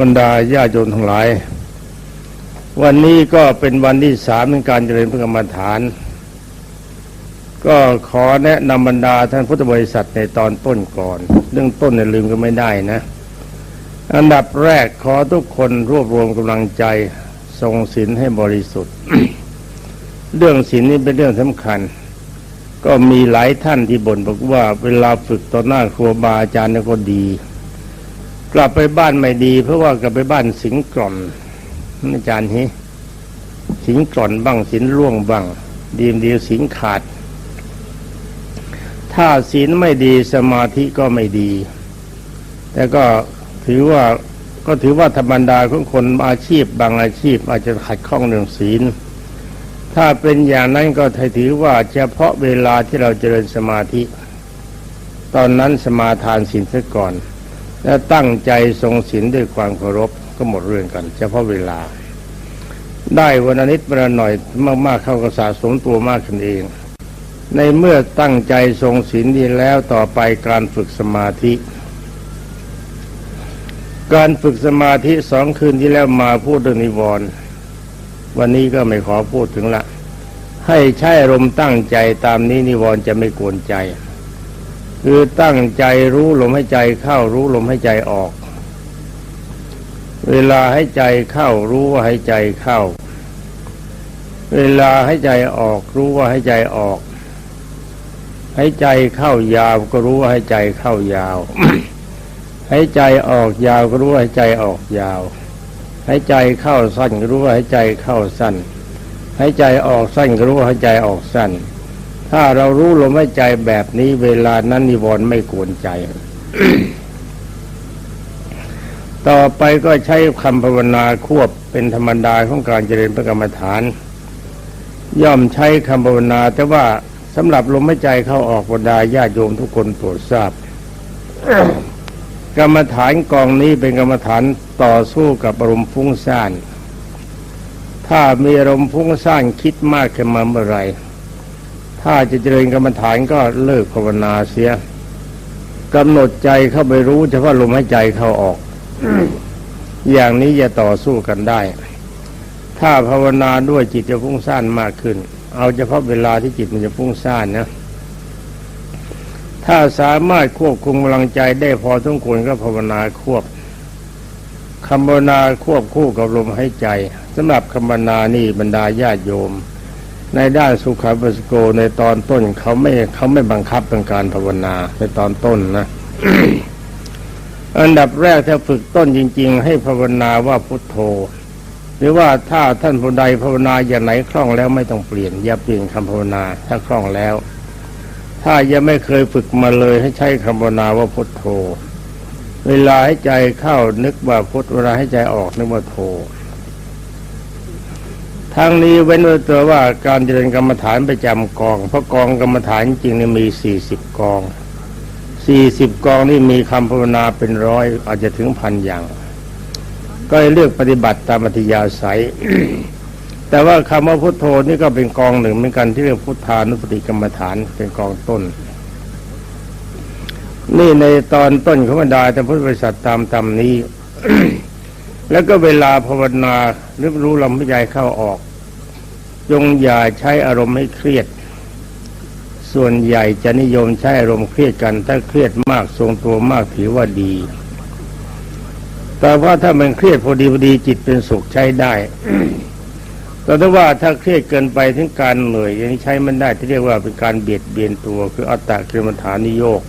บรรดาญาติโยมทั้งหลาย วันนี้ก็เป็นวันที่สามในการเจริญพระกรรมฐาน ก็ขอแนะนำบรรดาท่านพุทธบริษัทในตอนต้นก่อน เรื่องต้นเนี่ยลืมก็ไม่ได้นะ อันดับแรกขอทุกคนรวบรวมกำลังใจทรงศีลให้บริสุทธิ์ เรื่องศีลนี่เป็นเรื่องสำคัญ ก็มีหลายท่านที่บ่นบอกว่าเวลาฝึกต่อหน้าครูบาอาจารย์ก็ดี กลับไปบ้านไม่ดี เพราะว่ากลับไปบ้านสิงกล่อนอาจารย์ฮิสิงกล่อนบ้างสินล่วงบ้าง ดีมดีสิงขาด ถ้าศีลไม่ดีสมาธิก็ไม่ดี แต่ก็ถือว่าก็ถือว่าธรรมดาของคนอาชีพบางอาชีพ อาจจะขัดข้องเรื่องศีล ถ้าเป็นอย่างนั้นก็ถือว่าเฉพาะเวลาที่เราเจริญสมาธิ ตอนนั้นสมาทานศีลซะก่อน แล้วตั้งใจทรงศีลด้วยความเคารพก็หมดเรื่องกัน เฉพาะเวลา ได้วันนิดวันหน่อยมากๆเข้าก็สะสมตัวมากขึ้นเอง ในเมื่อตั้งใจทรงศีลดีแล้วต่อไปการฝึกสมาธิ การฝึกสมาธิสองคืนที่แล้วมาพูดเรื่องนิวรณ์วันนี้ก็ไม่ขอพูดถึงละให้ใช้อารมณ์ตั้งใจตามนี้นิวรณ์จะไม่กวนใจ คือตั้งใจรู้ลมให้ใจเข้ารู้ลมให้ใจออก เวลาให้ใจเข้ารู้ว่าให้ใจเข้า เวลาให้ใจออกรู้ว่าให้ใจออก ให้ใจเข้ายาวก็รู้ว่าให้ใจเข้ายาว ให้ใจออกยาวก็รู้ว่าให้ใจออกยาว ให้ใจเข้าสั้นก็รู้ว่าให้ใจเข้าสั้น ให้ใจออกสั้นก็รู้ว่าให้ใจออกสั้น ถ้าเรารู้ลมหายใจแบบนี้เวลานั้นนิวรณ์ไม่กวนใจ ต่อไปก็ใช้คำภาวนาควบเป็นธรรมดาของการเจริญพระกรรมฐาน ย่อมใช้คำภาวนาแต่ว่าสำหรับลมหายใจเข้าออกบรรดาญาโยมทุกคนโปรดทราบ กรรมฐานกองนี้เป็นกรรมฐานต่อสู้กับอารมณ์ฟุ้งซ่าน ถ้ามีอารมณ์ฟุ้งซ่านคิดมากขึ้นมาเมื่อไร ถ้าจะเจริญกรรมฐานก็เลิกภาวนาเสียกำหนดใจเข้าไปรู้เฉพาะลมหายใจเข้าออก อย่างนี้จะต่อสู้กันได้ ถ้าภาวนาด้วยจิตจะฟุ้งซ่านมากขึ้น เอาเฉพาะเวลาที่จิตมันจะฟุ้งซ่านนะ ถ้าสามารถควบคุมกำลังใจได้พอสมควรก็ภาวนาควบคำภาวนาควบคู่กับลมหายใจสำหรับคำภาวนานี่บรรดาญาติโยม ในด้านสุขาปัสโกในตอนต้นเขาไม่เขาไม่บังคับเป็นการภาวนาในตอนต้นนะอันดับแรกถ้าฝึกต้นจริง ๆ ให้ภาวนาว่าพุทโธ หรือว่าถ้าท่านผู้ใดภาวนาอย่างไหนคล่องแล้วไม่ต้องเปลี่ยน อย่าเปลี่ยนคำภาวนาถ้าคล่องแล้ว ถ้ายังไม่เคยฝึกมาเลยให้ใช้คำภาวนาว่าพุทโธ เวลาให้ใจเข้านึกว่าพุทเวลาให้ใจออกนึกว่าโธ ทั้งนี้เว้นไว้ตัวว่าการเจริญกรรมฐานประจำกอง เพราะกองกรรมฐานจริงๆมีสี่สิบกองสี่สิบกองนี่มีคำภาวนาเป็นร้อยอาจจะถึงพันอย่าง ก็เลือกปฏิบัติตามอัธยาศัย แต่ว่าคำว่าพุทโธนี่ก็เป็นกองหนึ่งเหมือนกันที่เรียกพุทธานุสติกรรมฐานเป็นกองต้น นี่ในตอนต้นของบรรดาแต่พุทธบริษัทตามตามนี้แล้วก็เวลาภาวนาหรือรู้ลมหายใจเข้าออก จงอย่าใช้อารมณ์ให้เครียด ส่วนใหญ่จะนิยมใช้อารมณ์เครียดกัน ถ้าเครียดมากทรงตัวมากถือว่าดี แต่ว่าถ้ามันเครียดพอดีพอดีจิตเป็นสุขใช้ได้ แต่ถ้าว่าถ้าเครียดเกินไปถึงการเหนื่อยอย่างนี้ใช้มันได้ที่เรียกว่าเป็นการเบียดเบียนตัวคืออัตตะกิรมฐานิโยก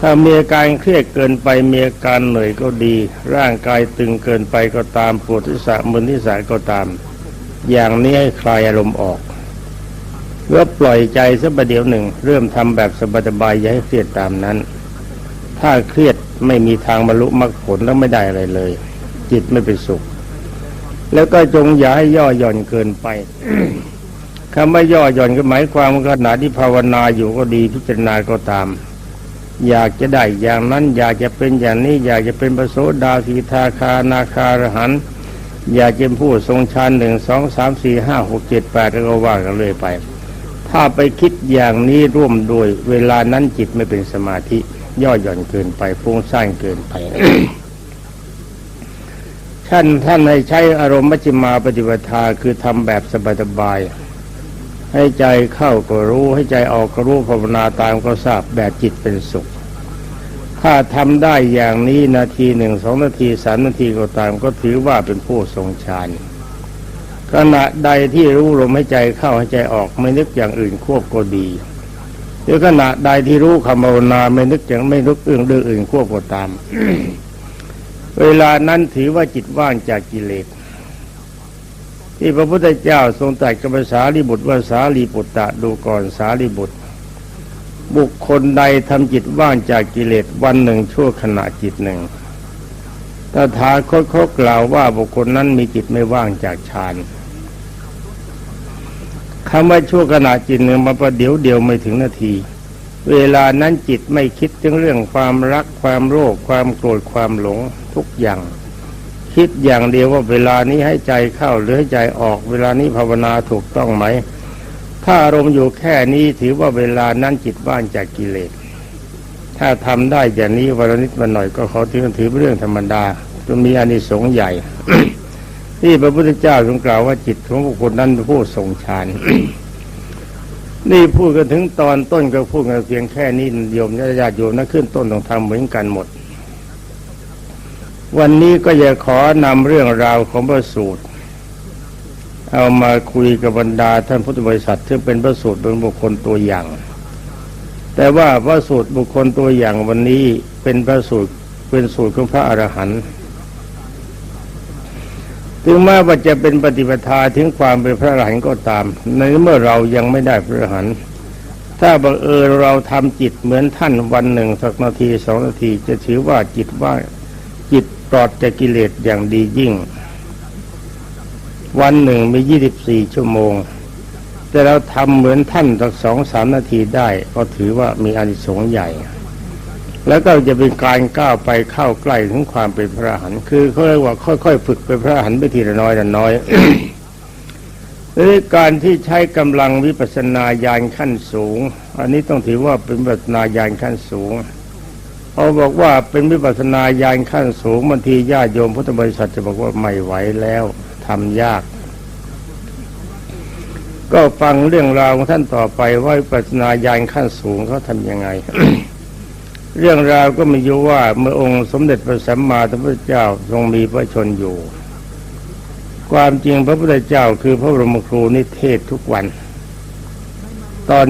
ถ้ามีอาการเครียดเกินไปมีอาการเหนื่อยก็ดี ร่างกายตึงเกินไปก็ตามปวดที่สะมึนที่สายก็ตาม อย่างนี้ให้คลายอารมณ์ออกเมื่อปล่อยใจสักประเดี๋ยวหนึ่ง เริ่มทำแบบสบายๆอย่าให้เครียดตามนั้น ถ้าเครียดไม่มีทางบรรลุมรรคผลแล้วไม่ได้อะไรเลย จิตไม่เป็นสุข แล้วก็จงอย่าให้ย่อหย่อนเกินไปคำว่าย่อหย่อนก็หมายความว่าขณะที่ภาวนาอยู่ก็ดีพิจารณาก็ตาม อยากจะได้อย่างนั้น อยากจะเป็นอย่างนี้ อยากจะเป็นประโสดาสีทาคานาคารหันต์ อยากจะเป็นผู้ทรงฌานหนึ่งสองสามสี่ห้าหกเจ็ดแปดแล้วก็ว่ากันเลยไป ถ้าไปคิดอย่างนี้ร่วมโดยเวลานั้นจิตไม่เป็นสมาธิย่อหย่อนเกินไปฟุ้งซ่านเกินไปท่านท่านให้ใช้อารมณ์มัชฌิมาปฏิปทาคือทำแบบสบายๆให้ใจเข้าก็รู้ให้ใจออกก็รู้ภาวนาตามก็ทราบแบบจิตเป็นสุข ถ้าทำได้อย่างนี้นาทีหนึ่งสองนาทีสามนาทีก็ตาม ก็ถือว่าเป็นผู้ทรงฌานขณะใดที่รู้ลมให้ใจเข้าให้ใจออกไม่นึกอย่างอื่นควบก็ดีหรือขณะใดที่รู้คำภาวนาไม่นึกอย่างไม่นึกเรื่องเรื่องอื่นควบก็ตาม เวลานั้นถือว่าจิตว่างจากกิเลสที่พระพุทธเจ้าทรงตรัสกับภาษาลีบุตรว่าสาลีปุตตะดูก่อนสาลีบุตร บุคคลใดทำจิตว่างจากกิเลสวันหนึ่งชั่วขณะจิตหนึ่งตถาคตเขากล่าวว่าบุคคลนั้นมีจิตไม่ว่างจากฌานคำว่าชั่วขณะจิตหนึ่งมาประเดี๋ยวเดียวไม่ถึงนาที เวลานั้นจิตไม่คิดถึงเรื่องความรักความโลภความโกรธความหลงทุกอย่าง คิดอย่างเดียวว่าเวลานี้ให้ใจเข้าหรือให้ใจออก เวลานี้ภาวนาถูกต้องไหม ถ้าอารมณ์อยู่แค่นี้ถือว่าเวลานั้นจิตว่างจากกิเลส ถ้าทำได้อย่างนี้วันละนิดวันหน่อยก็เขาถือถือเป็นเรื่องธรรมดาจะมีอานิสงส์ใหญ่ที่พระพุทธเจ้าทรงกล่าวว่าจิตของบุคคลนั้นเป็นผู้ทรงฌานนี่พูดกันถึงตอนต้นก็พูดกันเพียงแค่นี้โยมญาติโยมนะขึ้นต้นต้องทำเหมือนกันหมด วันนี้ก็จะขอนำเรื่องราวของพระสูตร เอามาคุยกับบรรดาท่านพุทธบริษัทที่เป็นพระสูตรเป็นบุคคลตัวอย่าง แต่ว่าพระสูตรบุคคลตัวอย่างวันนี้เป็นพระสูตรเป็นสูตรของพระอรหันต์ถึงแม้ว่าจะเป็นปฏิปทาถึงความเป็นพระอรหันต์ก็ตาม ในเมื่อเรายังไม่ได้พระอรหันต์ถ้าบังเอิญเราทำจิตเหมือนท่านวันหนึ่งสักนาทีสองนาทีจะถือว่าจิตว่าจิตปลอดจากกิเลสอย่างดียิ่ง วันหนึ่งมียี่สิบสี่ชั่วโมง แต่เราทำเหมือนท่านสักสองสามนาทีได้ ก็ถือว่ามีอานิสงส์ใหญ่ แล้วก็จะเป็นการก้าวไปเข้าใกล้ถึงความเป็นพระอรหันต์คือเขาเรียกว่าค่อยๆ ฝึกเป็นพระอรหันต์ไปทีละน้อยละน้อยหรือการที่ใช้กำลังวิปัสสนาญาณขั้นสูง อันนี้ต้องถือว่าเป็นวิปัสสนาญาณขั้นสูงเขาบอกว่าเป็นวิปัสสนาญาณขั้นสูงบางทีญาติโยมพุทธบริษัทจะบอกว่าไม่ไหวแล้ว ทำยาก ก็ฟังเรื่องราวของท่านต่อไปว่าวิปัสสนาญาณขั้นสูงเขาทำยังไง เรื่องราวก็มีอยู่ว่าเมื่อองค์สมเด็จพระสัมมาสัมพุทธเจ้าทรงมีพระชนอยู่ ความจริงพระพุทธเจ้าคือพระบรมครูนิเทศทุกวัน ตอน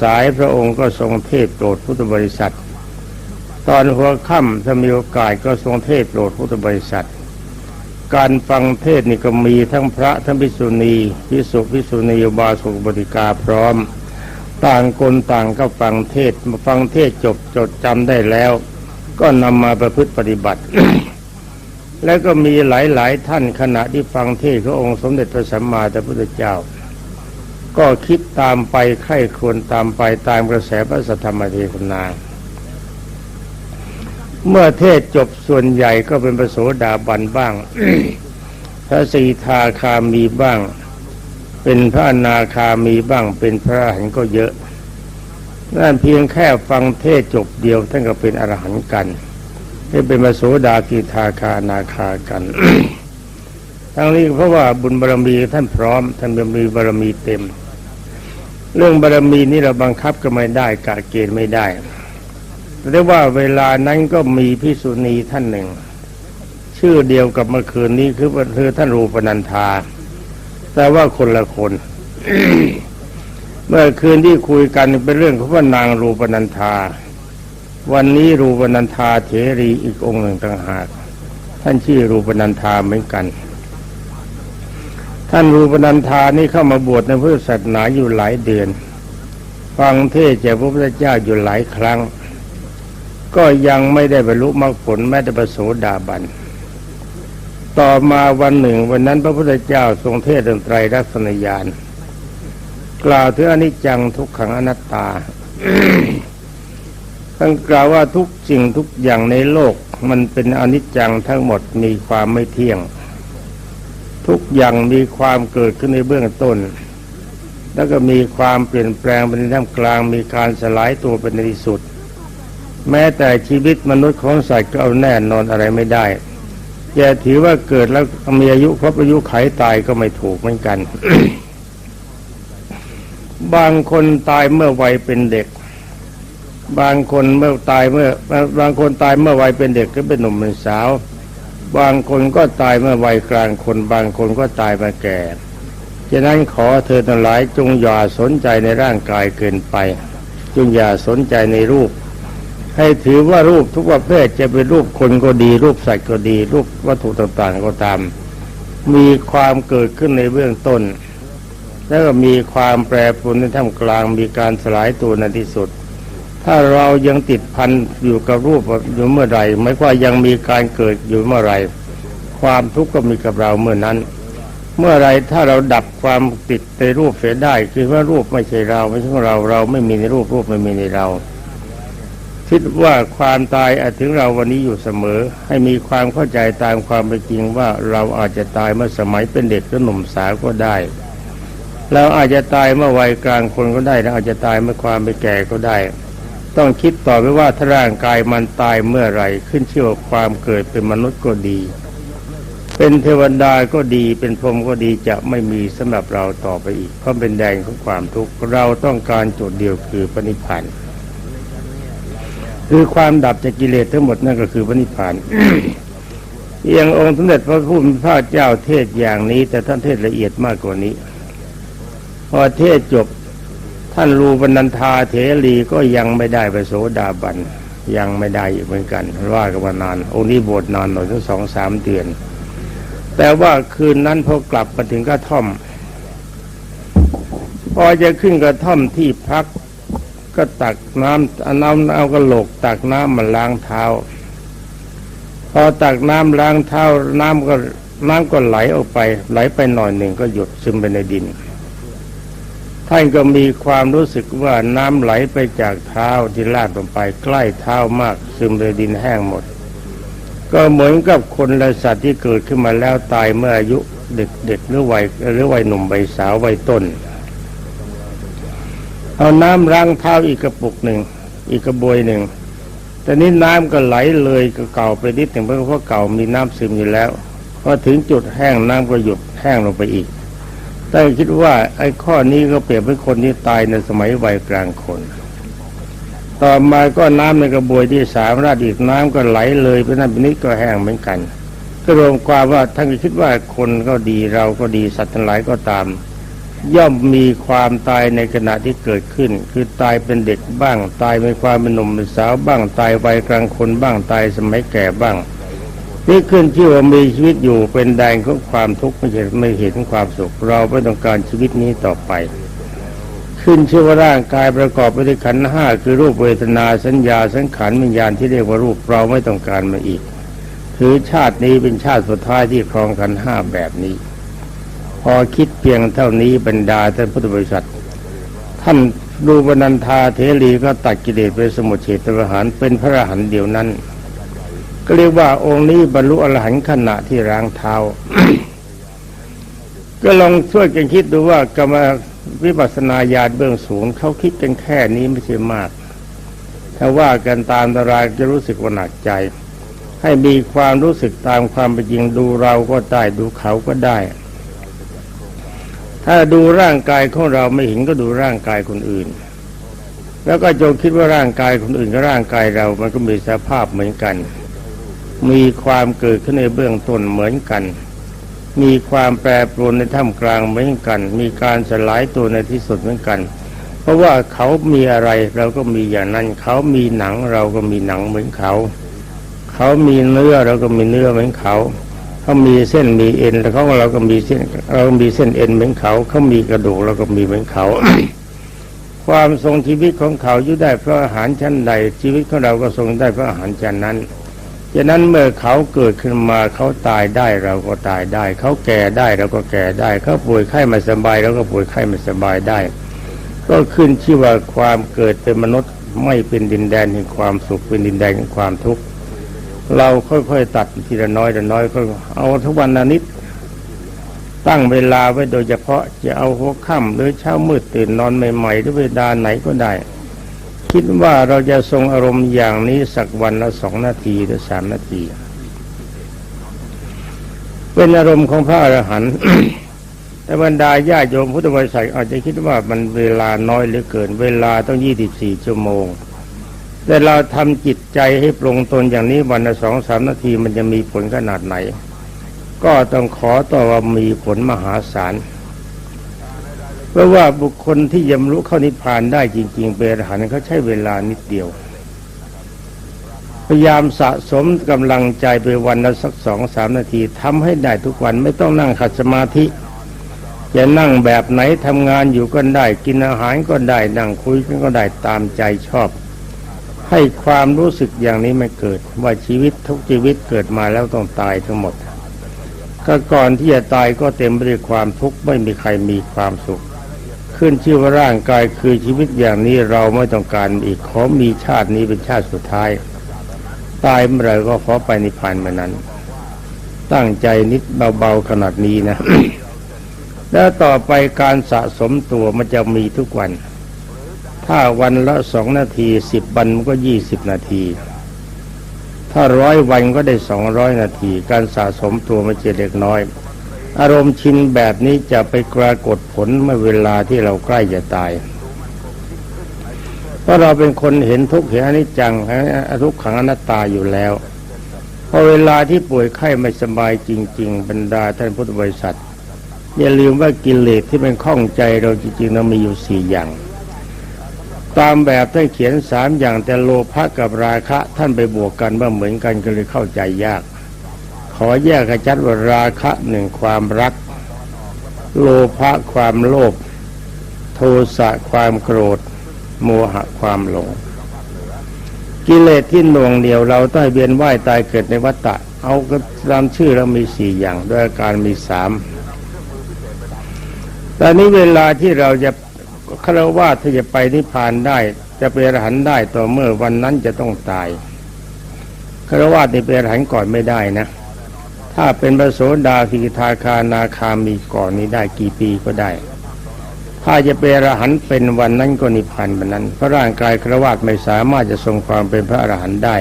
สายๆพระองค์ก็ทรงเทศโปรดพุทธบริษัทตอนหัวค่ำถ้ามีโอกาสก็ทรงเทศโปรดพุทธบริษัท การฟังเทศนี่ก็มีทั้งพระทั้งภิกษุณีภิกษุภิกษุณีบาสกบริกาพร้อม ต่างคนต่างก็ฟังเทศมาฟังเทศจบจดจำได้แล้ว ก็นำมาประพฤติปฏิบัติ แล้วก็มีหลายๆท่านขณะที่ฟังเทศขององค์สมเด็จพระสัมมาสัมพุทธเจ้า ก็คิดตามไปไข้ควรตามไปตามกระแสพระสัทธรรมเทศนา เมื่อเทศจบส่วนใหญ่ก็เป็นประโสดาบันบ้าง พระสีทาคามีบ้าง เป็นพระนาคามีบ้าง เป็นพระอรหันต์ก็เยอะนั่นเพียงแค่ฟังเทศจบเดียวท่านก็เป็นอรหันต์กันที่เป็นมาโสดากีทาคานาคากัน ทั้งนี้เพราะว่าบุญบารมีท่านพร้อม ท่านบารมีบารมีเต็ม เรื่องบารมีนี้เราบังคับก็ไม่ได้กะเกณฑ์ไม่ได้ แต่ว่าเวลานั้นก็มีพิสุณีท่านหนึ่ง ชื่อเดียวกับเมื่อคืนนี้คือคือท่านรูปนันธาแต่ว่าคนละคน เมื่อคืนที่คุยกันเป็นเรื่องของว่านางรูปนันธาวันนี้รูปนันธาเถรีอีกองค์หนึ่งต่างหาก ท่านชื่อรูปนันธาเหมือนกัน ท่านรูปนันธานี่เข้ามาบวชในพุทธศาสนาอยู่หลายเดือน ฟังเทศจากพระพุทธเจ้าอยู่หลายครั้ง ก็ยังไม่ได้บรรลุมรรคผลแม้แต่ประโสดาบัน ต่อมาวันหนึ่งวันนั้นพระพุทธเจ้าทรงเทศน์เรื่องไตรลักษณญาณกล่าวถึงอนิจจังทุกขังอนัตตาท่านกล่าวว่าทุกสิ่งทุกอย่างในโลกมันเป็นอนิจจังทั้งหมดมีความไม่เที่ยง ทุกอย่างมีความเกิดขึ้นในเบื้องต้น แล้วก็มีความเปลี่ยนแปลงเป็นในท่ามกลางมีการสลายตัวเป็นในที่สุด แม้แต่ชีวิตมนุษย์ของสัตว์ก็เอาแน่นอนอะไรไม่ได้อย่าถือว่าเกิดแล้วมีอายุครบอายุไขตายก็ไม่ถูกเหมือนกัน บางคนตายเมื่อวัยเป็นเด็ก บางคนเมื่อตายเมื่อบางคนตายเมื่อวัยเป็นเด็กก็เป็นหนุ่มเป็นสาว บางคนก็ตายเมื่อวัยกลางคน บางคนก็ตายมาแก่ฉะนั้นขอเธอทั้งหลายจงอย่าสนใจในร่างกายเกินไป จงอย่าสนใจในรูป ให้ถือว่ารูปทุกประเภทจะเป็นรูปคนก็ดี รูปสัตว์ก็ดี รูปวัตถุต่างๆก็ตาม มีความเกิดขึ้นในเบื้องต้น แล้วก็มีความแปรปรวนในท่ามกลางมีการสลายตัวในที่สุด ถ้าเรายังติดพันอยู่กับรูปอยู่เมื่อไรไม่ว่ายังมีการเกิดอยู่เมื่อไรความทุกข์ก็มีกับเราเมื่อนั้น เมื่อไรถ้าเราดับความติดในรูปเสียได้ คือว่ารูปไม่ใช่เราไม่ใช่เราเราไม่มีในรูปรูปไม่มีในเรา คิดว่าความตายอาจถึงเราวันนี้อยู่เสมอ ให้มีความเข้าใจตามความเป็นจริงว่าเราอาจจะตายเมื่อสมัยเป็นเด็กหรือหนุ่มสาวก็ได้ เราอาจจะตายเมื่อวัยกลางคนก็ได้แล้วอาจจะตายเมื่อความเป็นแก่ก็ได้ ต้องคิดต่อไปว่าถ้าร่างกายมันตายเมื่อไหร่ขึ้นเชื่อความเกิดเป็นมนุษย์ก็ดี เป็นเทวดาก็ดีเป็นพรหมก็ดีจะไม่มีสำหรับเราต่อไปอีก เพราะเป็นแดงของความทุกข์เราต้องการจุดเดียวคือปณิพันธ์ คือความดับจากกิเลสทั้งหมดนั่นก็คือปณิพันธ์อย่างองค์สมเด็จพระผู้มีพระเจ้าเทศอย่างนี้ แต่ท่านเทศละเอียดมากกว่านี้ พอเทศจบท่านรูปนันทาเถรีก็ยังไม่ได้ไปโสดาบันยังไม่ได้อีกเหมือนกันว่ากันมานานองค์นี้บวชนานหน่อยทั้งสองสามเดือน แต่ว่าคืนนั้นพอกลับมาถึงกระท่อม พอจะขึ้นกระท่อมที่พัก ก็ตักน้ำอน้ำเอากระโหลก ตักน้ำมาล้างเท้า พอตักน้ำล้างเท้า น้ำก็น้ำก็ไหลออกไป ไหลไปหน่อยหนึ่งก็หยดซึมไปในดิน ท่านก็มีความรู้สึกว่าน้ำไหลไปจากเท้าที่ลาดลงไป ใกล้เท้ามาก ซึมไปดินแห้งหมด ก็เหมือนกับคนและสัตว์ที่เกิดขึ้นมาแล้วตายเมื่ออายุเด็กๆหรือวัยหรือวัยหนุ่มวัยสาววัยต้น เอาน้ำล้างเท้าอีกกระปุกหนึ่งอีกกระบวยหนึ่งแต่นี้น้ำก็ไหลเลยก็เก่าไปนิดหนึ่งเพราะว่าเก่ามีน้ำซึมอยู่แล้วพอถึงจุดแห้งน้ำก็หยุดแห้งลงไปอีก แต่คิดว่าไอ้ข้อนี้ก็เปรียบเป็นคนที่ตายในสมัยวัยกลางคน ต่อมาก็น้ำในกระบวยที่สามราดอีกน้ำก็ไหลเลยไปนั่นไปนี้ก็แห้งเหมือนกัน ก็รวมความว่าท่านคิดว่าคนก็ดีเราก็ดีสัตว์ทั้งหลายก็ตาม ย่อมมีความตายในขณะที่เกิดขึ้น คือตายเป็นเด็กบ้าง ตายเป็นความเป็นหนุ่มเป็นสาวบ้าง ตายวัยกลางคนบ้าง ตายสมัยแก่บ้าง นี่ขึ้นที่ว่ามีชีวิตอยู่เป็นแดนของความทุกข์ไม่ใช่ไม่เห็นความสุข เราไม่ต้องการชีวิตนี้ต่อไป ขึ้นชื่อว่าร่างกายประกอบไปด้วยขันห้าคือรูปเวทนาสัญญาสังขารวิญญาณที่เรียกว่ารูปเราไม่ต้องการมาอีก ถือชาตินี้เป็นชาติสุดท้ายที่ครองขันห้าแบบนี้ พอคิดเพียงเท่านี้บรรดาท่านพุทธบริษัท ท่านรูปนันทาเทรีก็ตัดกิเลสไปสมุทเฉตประหารเป็นพระอรหันต์เดียวนั้น ก็เรียกว่าองค์นี้บรรลุอรหันต์ขณะที่ล้างเท้า ก็ลองช่วยกันคิดดูว่ากรรมวิปัสสนาญาณเบื้องสูงเขาคิดกันแค่นี้ไม่ใช่มาก ถ้าว่ากันตามตารางจะรู้สึกว่าหนักใจ ให้มีความรู้สึกตามความเป็นจริงดูเราก็ได้ดูเขาก็ได้ ถ้าดูร่างกายของเราไม่เห็นก็ดูร่างกายคนอื่น แล้วก็จงคิดว่าร่างกายคนอื่นกับร่างกายเรา มันก็มีสภาพเหมือนกัน มีความเกิดขึ้นในเบื้องต้นเหมือนกัน มีความแปรปรวนในท่ามกลางเหมือนกัน มีการสลายตัวในที่สุดเหมือนกัน เพราะว่าเขามีอะไรเราก็มีอย่างนั้น เขามีหนังเราก็มีหนังเหมือนเขา เขามีเนื้อเราก็มีเนื้อเหมือนเขา เขามีเส้นมีเอ็นแล้วเขาเราก็มีเส้นเรามีเส้นเอ็นเหมือนเขาเขามีกระดูกเราก็มีเหมือนเขา ความทรงชีวิตของเขาอยู่ได้เพราะอาหารชั้นใด ชีวิตของเราก็ทรงได้เพราะอาหารชั้นนั้นฉะนั้นเมื่อเขาเกิดขึ้นมาเขาตายได้เราก็ตายได้ เขาแก่ได้เราก็แก่ได้ เขาป่วยไข้ไม่สบายเราก็ป่วยไข้ไม่สบายได้ ก็ขึ้นชื่อว่าความเกิดเป็นมนุษย์ไม่เป็นดินแดนแห่งความสุขเป็นดินแดนแห่งความทุกข์ เราค่อยๆตัดทีละน้อยละน้อยก็เอาทุกวันละนิด ตั้งเวลาไว้โดยเฉพาะจะเอาหัวค่ำหรือเช้ามืดตื่นนอนใหม่ๆหรือเวลาไหนก็ได้ คิดว่าเราจะทรงอารมณ์อย่างนี้สักวันละสองนาทีหรือสามนาที เป็นอารมณ์ของพระอรหันต์แต่บรรดาญาโยมพุทธบริษัทอาจจะคิดว่ามันเวลาน้อยเหลือเกิน เวลาต้องยี่สิบสี่ชั่วโมง แต่เราทำจิตใจให้ปรงตนอย่างนี้วันละสองสามนาทีมันจะมีผลขนาดไหน ก็ต้องขอต่อว่ามีผลมหาศาลเพราะว่าบุคคลที่ยำรู้เข้านิพพานได้จริง ๆเป็นอรหันเขาใช้เวลานิดเดียว พยายามสะสมกำลังใจไปวันละสักสองสามนาทีทำให้ได้ทุกวันไม่ต้องนั่งขัดสมาธิจะนั่งแบบไหนทำงานอยู่ก็ได้ กินอาหารก็ได้นั่งคุยกันก็ได้ตามใจชอบ ให้ความรู้สึกอย่างนี้ไม่เกิด ว่าชีวิตทุกชีวิตเกิดมาแล้วต้องตายทั้งหมด ก็ก่อนที่จะตายก็เต็มไปด้วยความทุกข์ไม่มีใครมีความสุข ขึ้นชื่อว่าร่างกายคือชีวิตอย่างนี้เราไม่ต้องการอีกขอมีชาตินี้เป็นชาติสุดท้าย ตายเมื่อไรก็ขอไปนิพพานเมื่อนั้น ตั้งใจนิดเบาๆขนาดนี้นะแล้วต่อไปการสะสมตัวมันจะมีทุกวัน ถ้าวันละสองนาทีสิบวันมันก็ยี่สิบนาที ถ้าร้อยวันก็ได้สองร้อยนาที การสะสมตัวมันจะเล็กน้อย อารมณ์ชินแบบนี้จะไปปรากฏผลเมื่อเวลาที่เราใกล้จะตาย เพราะเราเป็นคนเห็นทุกข์เห็นอนิจจังทุกขังอนัตตาอยู่แล้วพอเวลาที่ป่วยไข้ไม่สบายจริง ๆ บรรดาท่านพุทธบริษัทอย่าลืมว่ากิเลสที่เป็นข้องใจเราจริงๆเรามีอยู่สี่อย่าง ตามแบบท่านเขียนสามอย่างแต่โลภะกับราคะท่านไปบวกกันว่าเหมือนกันก็เลยเข้าใจยาก ขอแยกกระจัดว่าราคะหนึ่งความรัก โลภะความโลภโทสะความโกรธ โมหะความหลง กิเลสที่หน่วงเหนียวเราต้องเวียนว่ายตายเกิดในวัฏฏะเอาก็ตามชื่อเรามีสี่อย่างด้วยอาการมีสามตอนนี้เวลาที่เราจะ คารวะถ้าจะไปนิพพานได้ จะเป็นอรหันต์ได้ต่อเมื่อวันนั้นจะต้องตายคารวะนี่เป็นอรหันต์ก่อนไม่ได้นะ ถ้าเป็นพระโสดาสิกทาคานาคามีก่อนนี้ได้กี่ปีก็ได้ ถ้าจะเป็นอรหันต์เป็นวันนั้นก็นิพพานวันนั้น เพราะร่างกายครวาตไม่สามารถจะทรงความเป็นพระอรหันต์ได้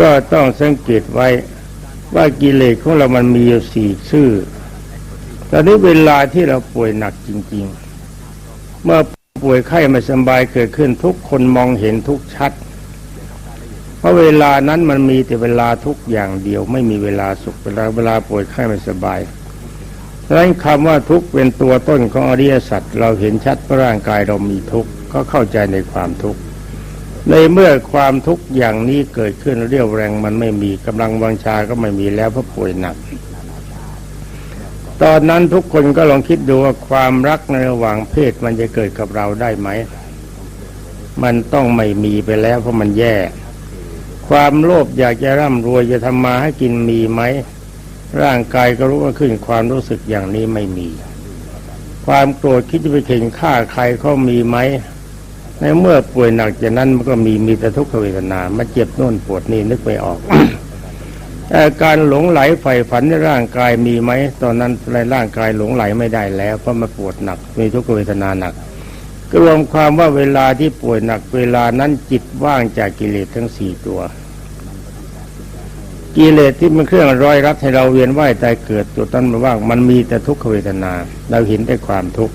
ก็ต้องสังเกตไว้ว่ากิเลสของเรามันมีอยู่สี่ชื่อตอนนี้เวลาที่เราป่วยหนักจริง ๆ เมื่อป่วยไข้ไม่สบายเกิดขึ้นทุกคนมองเห็นทุกชัด เพราะเวลานั้นมันมีแต่เวลาทุกอย่างเดียว ไม่มีเวลาสุขเวลาเวลาป่วยไข้ไม่สบายดังนั้นคำว่าทุกเป็นตัวต้นของอริยสัจเราเห็นชัดร่างกายเรามีทุกก็เข้าใจในความทุกข์ในเมื่อความทุกข์อย่างนี้เกิดขึ้นเรียวแรงมันไม่มีกำลังวังชาก็ไม่มีแล้วเพราะป่วยหนัก ตอนนั้นทุกคนก็ลองคิดดูว่าความรักในระหว่างเพศมันจะเกิดกับเราได้ไหม มันต้องไม่มีไปแล้วเพราะมันแย่ ความโลภอยากจะร่ำรวยจะทำมาให้กินมีไหม ร่างกายก็รู้ว่าขึ้นความรู้สึกอย่างนี้ไม่มี ความโกรธคิดจะไปเข่งฆ่าใครเขามีไหม ในเมื่อป่วยหนักจากนั้นมันก็มีมีแต่ทุกขเวทนา มาเจ็บโน่นปวดนี่นึกไม่ออก อาการหลงไหลใฝ่ฝันในร่างกายมีไหมตอนนั้นในร่างกายหลงไหลไม่ได้แล้วเพราะมาปวดหนักมีทุกขเวทนาหนักก็รวมความว่าเวลาที่ป่วยหนักเวลานั้นจิตว่างจากกิเลสทั้งสี่ตัว กิเลสที่มันเครื่องร้อยรัดให้เราเวียนว่ายตายเกิดตัวนั้นมันว่างมันมีแต่ทุกขเวทนา เราเห็นแต่ความทุกข์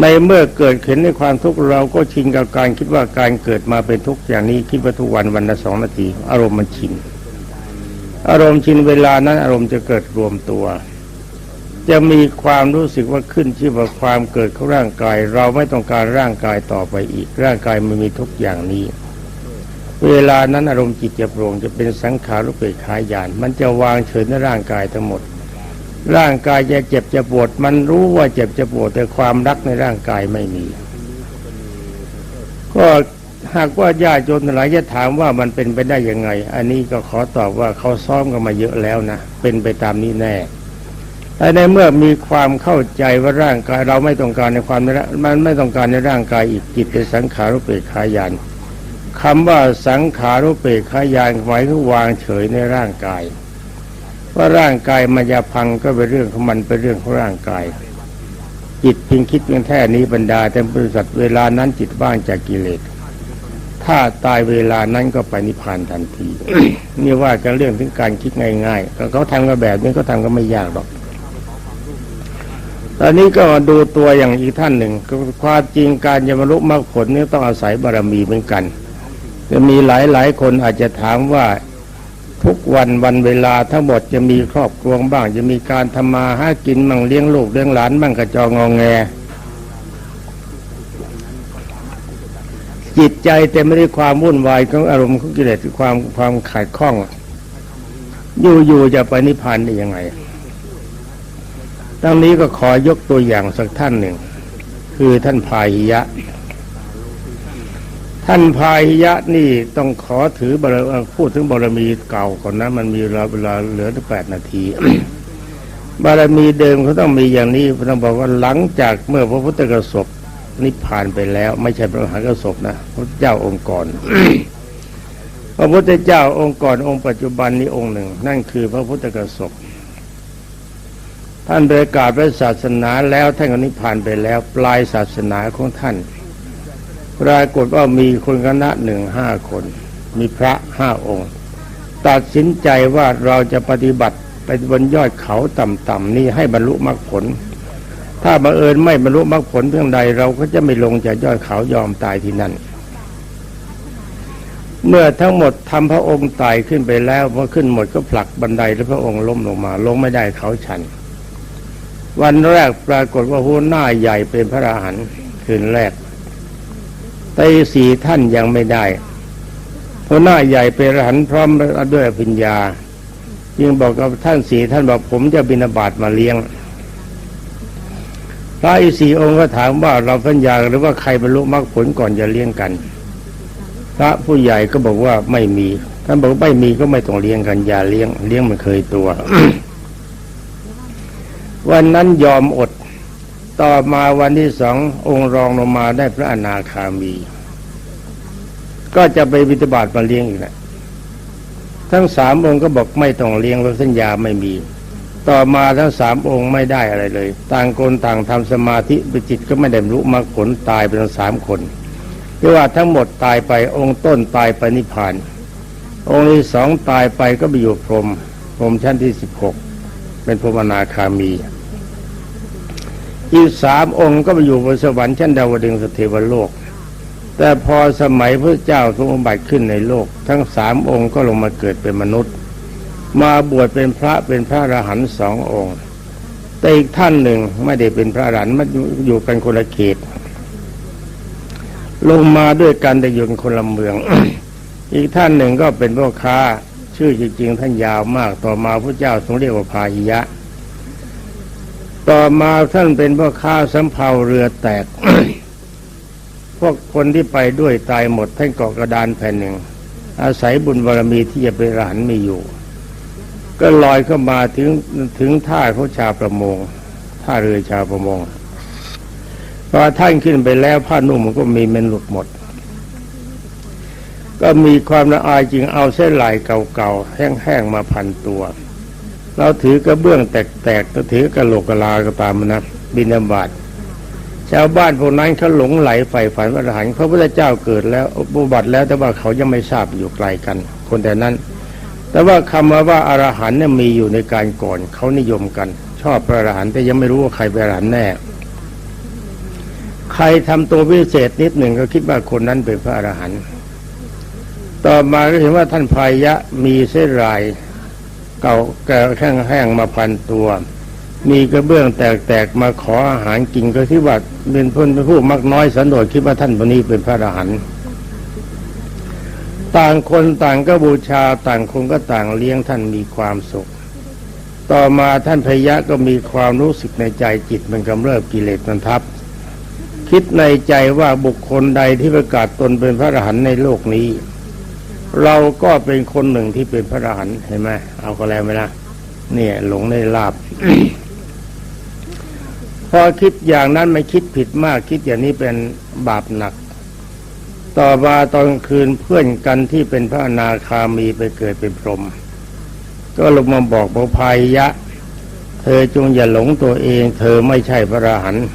ในเมื่อเกิดเห็นในความทุกข์เราก็ชินกับการคิดว่าการเกิดมาเป็นทุกข์อย่างนี้คิดว่าทุกวันวันละสองนาทีอารมณ์มันชิน อารมณ์ชินเวลานั้นอารมณ์จะเกิดรวมตัว จะมีความรู้สึกว่าขึ้นชื่อว่าความเกิดของร่างกาย เราไม่ต้องการร่างกายต่อไปอีก ร่างกายมันมีทุกอย่างนี้ เวลานั้นอารมณ์จิตจะโปร่งจะเป็นสังขารุเปกขายาน มันจะวางเฉยในร่างกายทั้งหมด ร่างกายจะเจ็บจะปวด มันรู้ว่าเจ็บจะปวดแต่ความรักในร่างกายไม่มี ก็ หากว่าญาติโยมหลายจะถามว่ามันเป็นไปได้ยังไง อันนี้ก็ขอตอบว่าเขาซ้อมกันมาเยอะแล้วนะ เป็นไปตามนี้แน่แต่ในเมื่อมีความเข้าใจว่าร่างกายเราไม่ต้องการในความมันไม่ต้องการในร่างกายอีกจิตเป็นสังขารุปเปกขายานคำว่าสังขารุปเปกขายานหมายถึงวางเฉยในร่างกาย ว่าร่างกายมันจะพังก็เป็นเรื่องของมันเป็นเรื่องของร่างกาย จิตเพียงคิดเพียงแค่นี้บรรดาแต่บริษัทเวลานั้นจิตว่างจากกิเลส ถ้าตายเวลานั้นก็ไปนิพพานทันที นี่ว่ากันเรื่องถึงการคิดง่ายๆเขาทำกันแบบนี้ก็ทำกันไม่ยากหรอก ตอนนี้ก็มาดูตัวอย่างอีกท่านหนึ่งความจริงการจะบรรลุมรรคผลนี่ต้องอาศัยบารมีเหมือนกันจะมีหลายหลายคนอาจจะถามว่าทุกวันวันเวลาทั้งหมดจะมีครอบครัวบ้าง จะมีการทำมาหากินมั่งเลี้ยงลูกเลี้ยงหลานบ้างกระจองงอแง จิตใจเต็มไปด้วยความวุ่นวายของอารมณ์ของกิเลสความความขาดข้อง อยู่ๆจะไปนิพพานได้ยังไงตั้งนี้ก็ขอยกตัวอย่างสักท่านหนึ่ง คือท่านพาหิยะ ท่านพาหิยะนี่ต้องขอถือบารพูดถึงบารมีเก่าก่อนนะมันมีเวลาเวลาเหลือแปดนาทีบารมีเดิมเขาต้องมีอย่างนี้ต้องบอกว่าหลังจากเมื่อพระพุทธกสบ นิพพานไปแล้ว ไม่ใช่พระมหากสบนะพระเจ้าองค์ก่อนพระพุทธเจ้าองค์ก่อนองค์ปัจจุบันนี้องค์หนึ่ง นั่นคือพระพุทธกสบท่านประกาศพระศาสนาแล้วท่านก็นิพพานไปแล้ว ปลายศาสนาของท่านปรากฏว่ามีคนคณะหนึ่งห้าคน มีพระห้าองค์ ตัดสินใจว่าเราจะปฏิบัติไปบนยอดเขาต่ำๆนี้ให้บรรลุมรรคผล ถ้าบังเอิญไม่บรรลุมรรคผลเพียงใดเราก็จะไม่ลงจากยอดเขายอมตายที่นั่น เมื่อทั้งหมดทำพระองค์ตายขึ้นไปแล้วพอขึ้นหมดก็ผลักบันไดแล้วพระองค์ล้มลงมา ลงไม่ได้เขาชัน วันแรกปรากฏว่าหัวหน้าใหญ่เป็นพระอราหันต์คืนแรกตีสี่ท่านยังไม่ได้หัวหน้าใหญ่เป็นอรหันต์พร้อมด้วยอภิญญา จึงบอกกับท่านสี่ท่านบอกผมจะบินาบาตมาเลี้ยง พระอีสี่องค์ก็ถามว่าเราสัญญาหรือว่าใครบรรลุมรรคผลก่อนจะเลี้ยงกัน พระผู้ใหญ่ก็บอกว่าไม่มีท่านบอกไม่มีก็ไม่ต้องเลี้ยงกันอย่าเลี้ยงเลี้ยงมันเคยตัว วันนั้นยอมอดต่อมาวันที่สององค์รองลงมาได้พระอนาคามี ก็จะไปบิณฑบาตมาเลี้ยงอีกแหล้วทั้งสามองค์ก็บอกไม่ต้องเลี้ยงเพราะสัญญาไม่มี ต่อมาทั้งสามองค์ไม่ได้อะไรเลย ต่างคนต่างทำสมาธิปจิตก็ไม่ได้รู้มรรคผลตายไปทั้งสามคนเรียกว่าทั้งหมดตายไปองค์ต้นตายไปนิพพาน องค์ที่สองตายไปก็ไปอยู่พรมพรมชั้นที่สิบหกเป็นพรมนาคามี อีกสามองค์ก็ไปอยู่บนสวรรค์ชั้นดาวดึงสเทวโลก แต่พอสมัยพระเจ้าทรงบัติขึ้นในโลก ทั้งสามองค์ก็ลงมาเกิดเป็นมนุษย์ มาบวชเป็นพระเป็นพระอรหันต์สององค์ แต่อีกท่านหนึ่งไม่ได้เป็นพระอรหันต์มันอยู่กันคนละเขตลงมาด้วยกันแต่อยู่นคนละเมือง อีกท่านหนึ่งก็เป็นพ่อค้าชื่อจริงๆท่านยาวมาก ต่อมาพระเจ้าทรงเรียกว่าพาหิยะ ต่อมาท่านเป็นพ่อค้าสำเภาเรือแตก พวกคนที่ไปด้วยตายหมดท่านเกาะกระดานแผ่นหนึ่ง อาศัยบุญบารมีที่จะเป็นหลานไม่อยู่ ก็ลอยเข้ามาถึงถึงท่าเขาชาวประมงท่าเรือชาวประมงพอท่านขึ้นไปแล้วผ้านุ่มมันก็มีเมนหลุดหมด ก็มีความละอายจริงเอาเส้นลายเก่าๆแห้งๆมาพันตัว เราถือกระเบื้องแตกๆก็ถือกระโหลกกะลาก็ตามนะบินบาตชาวบ้านพวกนั้นเขาหลงไหลใฝ่ฝันว่าอรหันต์พระพุทธเจ้าเกิดแล้วอุบัติแล้วแต่ว่าเขายังไม่ทราบอยู่ไกลกัน คนแต่นั้น แต่ว่าคำว่าอรหันเนี่ยมีอยู่ในการก่อนเขานิยมกัน ชอบพระอรหันแต่ยังไม่รู้ว่าใครเป็นอรหันแน่ ใครทำตัวพิเศษนิดหนึ่งก็คิดว่าคนนั้นเป็นพระอรหันต์ต่อมาก็เห็นว่าท่านพายะมีเส้นลายเก่าแก่แห้งๆมาพันตัว มีกระเบื้องแตกๆมาขออาหารกินก็คิดว่าเป็นพ้นเป็นผู้มักน้อยสันโดษคิดว่าท่านคนนี้เป็นพระอรหันต์ ต่างคนต่างก็บูชาต่างคนก็ต่างเลี้ยงท่านมีความสุข ต่อมาท่านพยะก็มีความรู้สึกในใจจิตมันกำเริบกิเลสมันทับ คิดในใจว่าบุคคลใดที่ประกาศตนเป็นพระอรหันต์ในโลกนี้ เราก็เป็นคนหนึ่งที่เป็นพระอรหันต์เห็นไหมเอาก็แล้วไหมล่ะเนี่ยหลงในลาบพอคิดอย่างนั้นไม่คิดผิดมากคิดอย่างนี้เป็นบาปหนัก ต่อมาตอนคืนเพื่อนกันที่เป็นพระนาคามีไปเกิดเป็นพรหมก็ลงมาบอกบอกพายยะ เธอจงอย่าหลงตัวเอง เธอไม่ใช่พระอรหันต์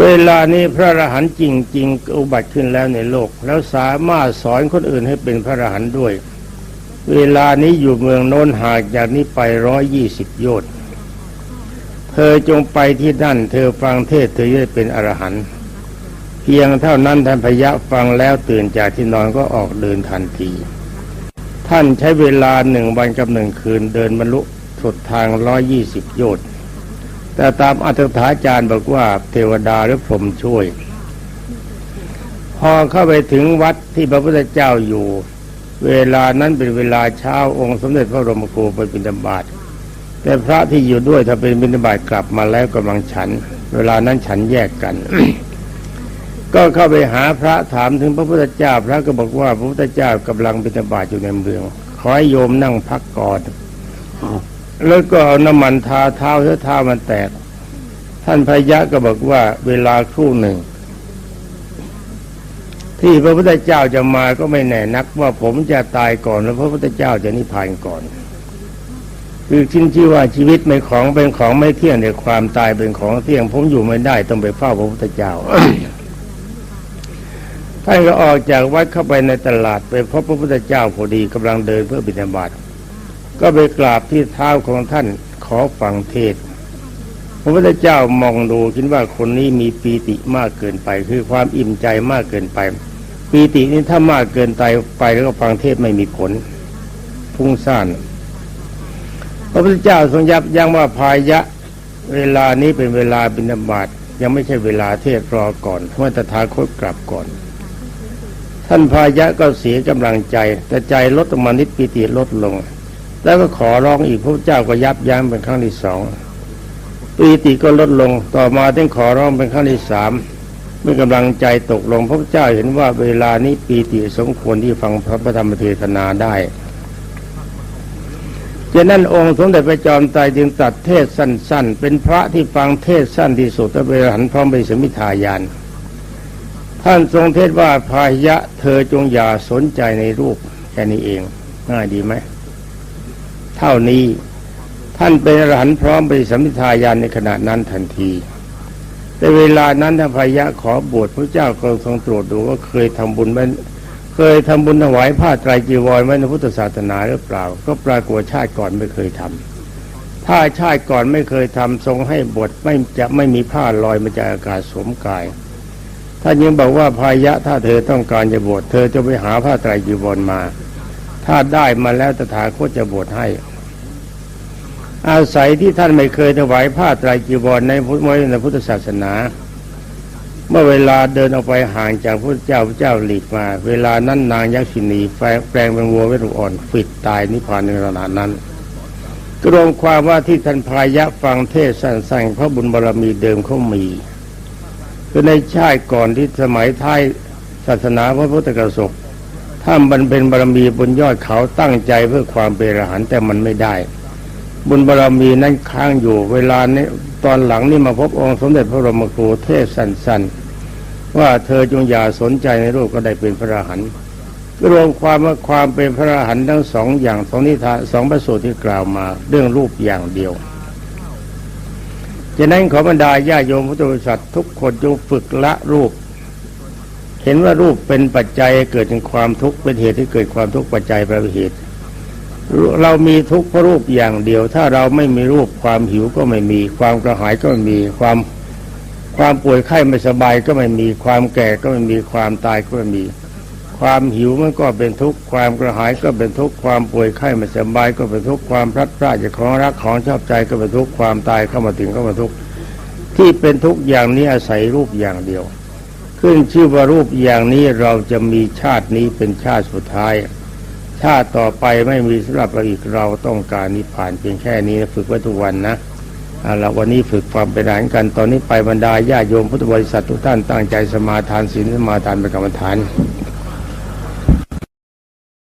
เวลานี้พระอรหันต์จริง ๆ อุบัติขึ้นแล้วในโลก แล้วสามารถสอนคนอื่นให้เป็นพระอรหันต์ด้วย เวลานี้อยู่เมืองโน้นหางจากนี้ไปร้อยยี่สิบโยชน์เธอจงไปที่นั่น เธอฟังเทศเธอจะเป็นอรหันต์ เพียงเท่านั้นท่านพยะฟังแล้วตื่นจากที่นอนก็ออกเดินทันที ท่านใช้เวลาหนึ่งวันกับหนึ่งคืนเดินบรรลุสุดทางร้อยยี่สิบโยชน์แต่ตามอัตถาจารย์บอกว่าเทวดาหรือพรหมช่วย พอเข้าไปถึงวัดที่พระพุทธเจ้าอยู่ เวลานั้นเป็นเวลาเช้าองค์สมเด็จพระรมครูไปบิณฑบาตแต่พระที่อยู่ด้วยถ้าเป็นบิณฑบาตกลับมาแล้วกำลังฉัน เวลานั้นฉันแยกกัน ก็เข้าไปหาพระถามถึงพระพุทธเจ้า พระก็บอกว่าพระพุทธเจ้ากำลังบิณฑบาตอยู่ในเมือง ขอให้โยมนั่งพักก่อนแล้วก็เอาน้ำมันทาเท้าเท้าเท้ามันแตก ท่านพยะก็บอกว่าเวลาครู่หนึ่ง ที่พระพุทธเจ้าจะมาก็ไม่แน่นักว่าผมจะตายก่อนแล้วพระพุทธเจ้าจะนิพพานก่อน คือชิ้นที่ว่าชีวิตเป็นของเป็นของไม่เที่ยงแต่ความตายเป็นของเที่ยง ผมอยู่ไม่ได้ต้องไปเฝ้าพระพุทธเจ้า ท่านก็ออกจากวัดเข้าไปในตลาดไปพบพระพุทธเจ้าพอดีกำลังเดินเพื่อบิณฑบาตก็ไปกราบที่เท้าของท่านขอฟังเทศ พระพุทธเจ้ามองดูคิดว่าคนนี้มีปีติมากเกินไป คือความอิ่มใจมากเกินไป ปีตินี้ถ้ามากเกินไปไปแล้วก็ฟังเทศไม่มีผลพุ่งซ่านพระพุทธเจ้าทรงยับยั้งว่าพายะเวลานี้เป็นเวลาบิณฑบาตยังไม่ใช่เวลาเทศรอก่อนเมื่อตถาคตกลับก่อน ท่านพายะก็เสียกำลังใจ แต่ใจลดลงมานิดปีติลดลง แล้วก็ขอร้องอีกพระเจ้าก็ยับยั้งเป็นครั้งที่สองปีติก็ลดลงต่อมาถึงขอร้องเป็นครั้งที่สามเมื่อกำลังใจตกลงพระเจ้าเห็นว่าเวลานี้ปีติสมควรที่ฟังพระธรรมเทศนาได้ฉะนั้นองค์สมเด็จพระจอมไตรจึงตัดเทศสั้น ๆ เป็นพระที่ฟังเทศสั้นที่สุดและเวลาหันพร้อมไปสมิทายาน ท่านทรงเทศว่าพายะเธอจงอย่าสนใจในรูปแค่นี้เองง่ายดีไหม เท่านี้ท่านเป็นอรหันต์พร้อมไปสัมมิทายานในขณะนั้นทันทีแต่เวลานั้นท่านพายะขอบวชพระเจ้าก็ทรงตรวจดูว่าเคยทำบุญไว้เคยทำบุญถวายผ้าไตรจีวรไว้ในพุทธศาสนาหรือเปล่า ก็ปรากฏชาติก่อนไม่เคยทำถ้าชาติก่อนไม่เคยทำทรงให้บทไม่จะไม่มีผ้าลอยมาจากอากาศสวมกาย ท่านยังบอกว่าพายะถ้าเธอต้องการจะบวชเธอจะไปหาผ้าไตรจีวรมา ถ้าได้มาแล้วตถาคตจะบวชให้ อาศัยที่ท่านไม่เคยถวายผ้าไตรจีวรในพุทธมในพุทธศาสนา เมื่อเวลาเดินออกไปห่างจากพระเจ้าพระเจ้าหลีกมา เวลานั้นนางยักษินีแปลงเป็นวัวเวรุอ่อนฟิดตายนิพพานในขณะนั้นกรวมความว่าที่ท่านพายะฟังเทศสั้นๆพระบุญบารรมีเดิมเขามี คือในชาติก่อนที่สมัยท้ายศาสนาพระพุทธกสกถ้ามันเป็นบารมีบนยอดเขาตั้งใจเพื่อความเป็นอรหันต์แต่มันไม่ได้ บุญบารมีนั้นค้างอยู่เวลานี้ตอนหลังนี่มาพบองค์สมเด็จพระบรมครูเทศสั้นๆ ว่าเธอจงอย่าสนใจในรูปก็ได้เป็นพระอรหันต์รวมความว่าความเป็นพระอรหันต์ทั้งสองอย่างสองนิทานสองประสูตรที่กล่าวมา เรื่องรูปอย่างเดียว ฉะนั้นขอบรรดาญาโยมพุทธบริษัททุกคนจงฝึกละรูป เห็นว่ารูปเป็นปัจจัยเกิดถึงความทุกข์เป็นเหตุที่เกิดความทุกข์ปัจจัยประเหตุเรามีทุกข์เพราะรูปอย่างเดียว ถ้าเราไม่มีรูปความหิวก็ไม่มี ความกระหายก็ไม่มีความความป่วยไข้ไม่สบายก็ไม่มีความแก่ก็ไม่มีความตายก็ไม่มี ความหิวมันก็เป็นทุกข์ความกระหายก็เป็นทุกข์ความป่วยไข้ไม่สบายก็เป็นทุกข์ความพลัดพรากจากของรักของชอบใจก็เป็นทุกข์ความตายเข้ามาถึงก็เป็นทุกข์ที่เป็นทุกข์อย่างนี้อาศัยรูปอย่างเดียว ขึ้นชื่อว่ารูปอย่างนี้เราจะมีชาตินี้เป็นชาติสุดท้าย ชาติต่อไปไม่มีสำหรับเราอีกเราต้องการนิพพานเพียงแค่นี้ฝึกไว้ทุกวันนะเอาวันนี้ฝึกความเป็นฐานกัน ตอนนี้ไปบรรดาญาโยมพุทธบริษัททุกท่านตั้งใจสมาทานศีลสมาทานเป็นกรรมฐาน